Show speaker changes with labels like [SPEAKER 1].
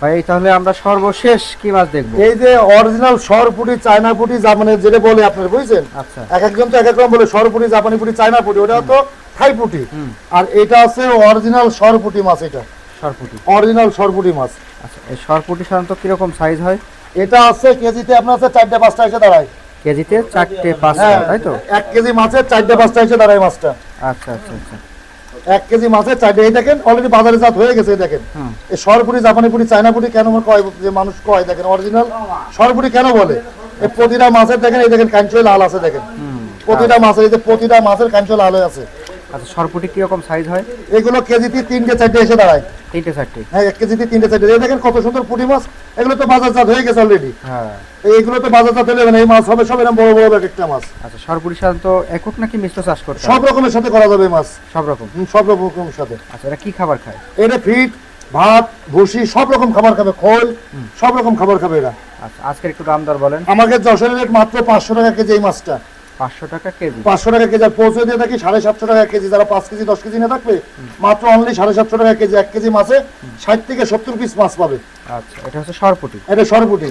[SPEAKER 1] ভাই তাহলে আমরা সর্বশেষ কি মাছ দেখব?
[SPEAKER 2] এই যে অরিজিনাল সরপুটি চায়না পুটি জাপানি যেটা বলে আপনার বুঝছেন?
[SPEAKER 1] আচ্ছা।
[SPEAKER 2] এক একজন তো এক এক রকম বলে সরপুটি জাপানি পুটি চায়না পুটি ওটা তো থাই পুটি আর এটা আছে অরিজিনাল সরপুটি মাছ এটা।
[SPEAKER 1] সরপুটি।
[SPEAKER 2] অরিজিনাল সরপুটি মাছ।
[SPEAKER 1] আচ্ছা এই সরপুটি সাধারণত কীরকম সাইজ হয়?
[SPEAKER 2] এটা আছে কেজিতে আপনার আছে চারটে পাঁচটা এসে দাঁড়ায়।
[SPEAKER 1] কেজিতে চারটে পাঁচটা
[SPEAKER 2] হ্যাঁ
[SPEAKER 1] তাই তো?
[SPEAKER 2] এক কেজি মাছের চারটে পাঁচটা এসে দাঁড়ায় মাছটা।
[SPEAKER 1] আচ্ছা আচ্ছা আচ্ছা।
[SPEAKER 2] এক কেজি মাছের চাইলে এই দেখেন অলরেডি বাজারে জাত হয়ে গেছে এই দেখেন। এই সরপুরি জাপানি পুরি চায়না পুরি কেন কয় যে মানুষ কয় দেখেন অরিজিনাল সরপুরি কেন বলে? এই প্রতিটা মাছের দেখেন এই দেখেন কাঞ্চয় লাল আছে দেখেন। প্রতিটা মাছের এই যে প্রতিটা মাছের কাঞ্চয় লাল হয়ে আছে।
[SPEAKER 1] আচ্ছা সরপুটি কীরকম সাইজ হয়?
[SPEAKER 2] এগুলো কেজিতে তিনটে চারটে এসে দাঁড়ায়।
[SPEAKER 1] তিনটে চারটে?
[SPEAKER 2] হ্যাঁ এক কেজিতে তিনটে চারটে। এই দেখেন কত সুন্দর পুঁটি মাছ। এগুলো তো বাজারজাত হয়ে গেছে অলরেডি
[SPEAKER 1] হ্যাঁ।
[SPEAKER 2] এইগুলো তো বাজারজাত হলে মানে এই মাছ হবে সব এরকম বড় বড় এক একটা মাছ।
[SPEAKER 1] আচ্ছা সরপুরি সাধারণত একক নাকি মিশ্র চাষ করতে
[SPEAKER 2] সব রকমের সাথে করা যাবে মাছ।
[SPEAKER 1] সব রকম?
[SPEAKER 2] সব রকমের সাথে।
[SPEAKER 1] আচ্ছা এটা কি খাবার খায়?
[SPEAKER 2] এটা ফিট ভাত ভুসি সব রকম খাবার খাবে খোল সব রকম খাবার খাবে এরা।
[SPEAKER 1] আচ্ছা আজকের একটু দাম দর বলেন।
[SPEAKER 2] আমাকে যশোরের রেট মাত্র পাঁচশো টাকা কেজি এই মাছটা।
[SPEAKER 1] পাঁচশো টাকা কেজি।
[SPEAKER 2] পাঁচশো টাকা কেজি আর পৌঁছে দিয়ে থাকি সাড়ে সাতশো টাকা কেজি। যারা পাঁচ কেজি দশ কেজি না থাকবে মাত্র অনলি সাড়ে সাতশো টাকা কেজি এক কেজি মাছে ষাট থেকে সত্তর পিস মাছ পাবে।
[SPEAKER 1] আচ্ছা এটা হচ্ছে সরপুটি।
[SPEAKER 2] এটা সরপুটি।